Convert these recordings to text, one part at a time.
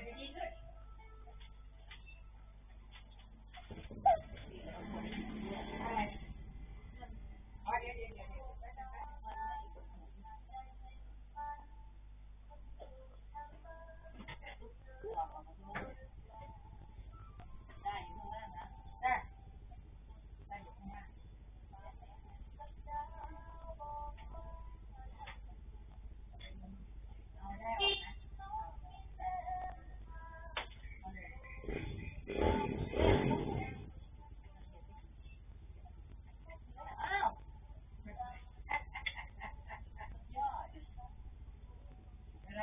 Where did you go?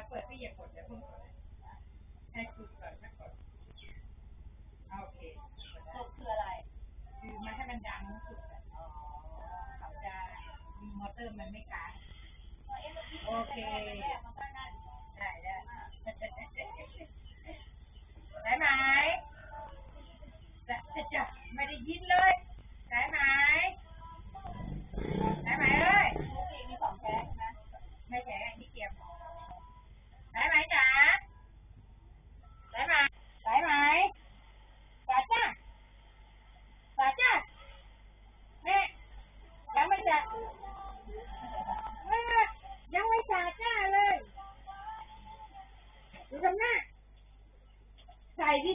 เวลาเปิดก็อย่ากดอย่าเพิ่งกดให้คุณก่อนนะกดโอเคกดคืออะไร คือมาให้มันดังสุดอะอ๋อเขาจะมีมอเตอร์มันไม่ค้างโอเคได้ได้ได้ไหม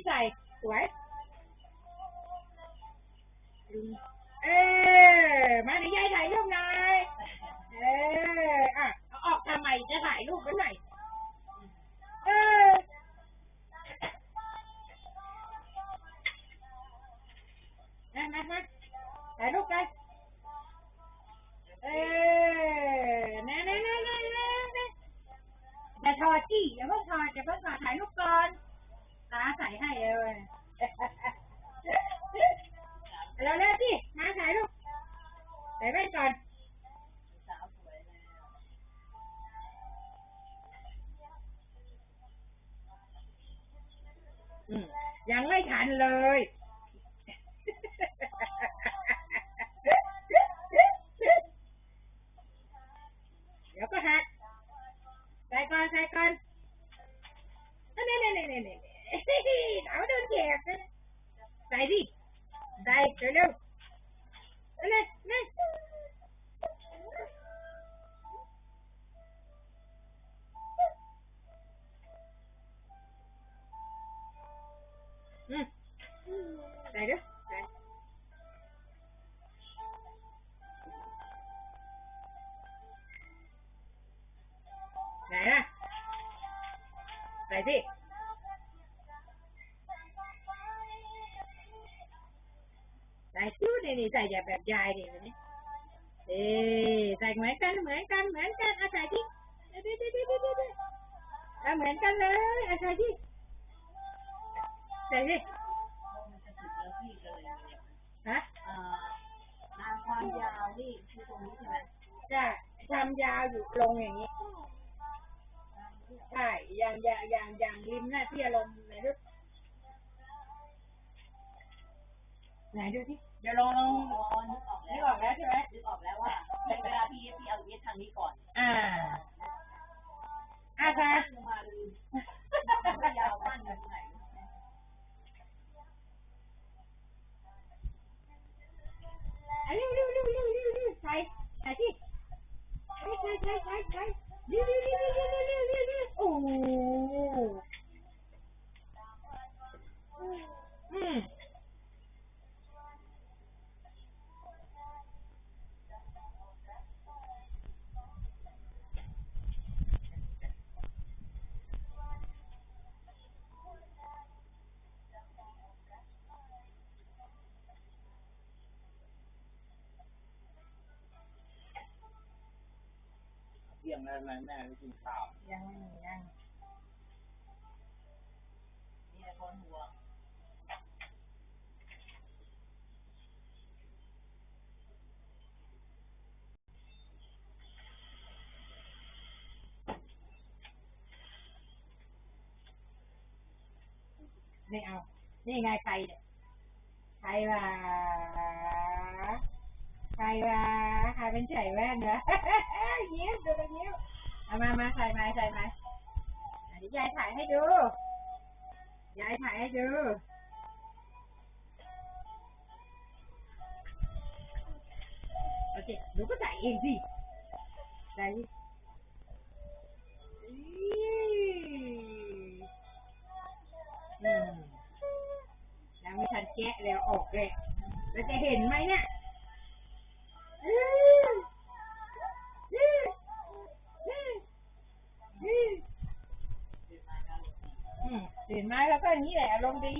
ใส่ที่ใส่สวยเออมาดิยายถ่ายรูปหน่อยเอออะเอาออกทำไมจะถ่ายรูปกันหน่อยเออมามามาถ่ายรูปกันเออแน่แน่แน่แน่แน่แน่อย่าถอจี้อย่าเพิ่ง ทันเลย cái gì Đấy chứ này này dài dài bẹp dài đi này. Ê, dài mấy cân, mấy cân, mấy cân, à dài đi. Đi đi đi đi đi đi. À mấy cân đấy, à dài đi. Dài đi. Hả? Ờ. À, ความยาวนี่คือตรงนี้ใช่ไหมจ้ะความยาวอยู่ตรงอย่างนี้ ใช่อย่างอย่างอย่างอย่างริมหน้าที่อารมณ์ไหนดูไหนดูที่เดี๋ยวลองลองอ๋อนึกออกนึแล้วกออกแล้วใช่ไหมนึกออกแล้วว่าเวลาพี่พี่เอาเย็ดทางนี้ก่อน อ่า อ่าค่ะ ที่ยงแล้วแม่แม่ไปกินข้าวยังไม่มียังนี่คนหัวไม่เอา นี่ไงใครเนี่ยใครวะใครวะ hai bên chảy ra nữa. Nhíu được rồi nhíu. À mà mà xài mày xài mày à, để dài thải hay chưa? Dài thải hay chưa? Ok đúng có chạy gì. Đây ừ. làm cái thằng แกะแล้วออกเลยเราจะเห็นไหมเนี่ย ตื่นมาแล้วก็อย่นี้แหละอารมณ์ดี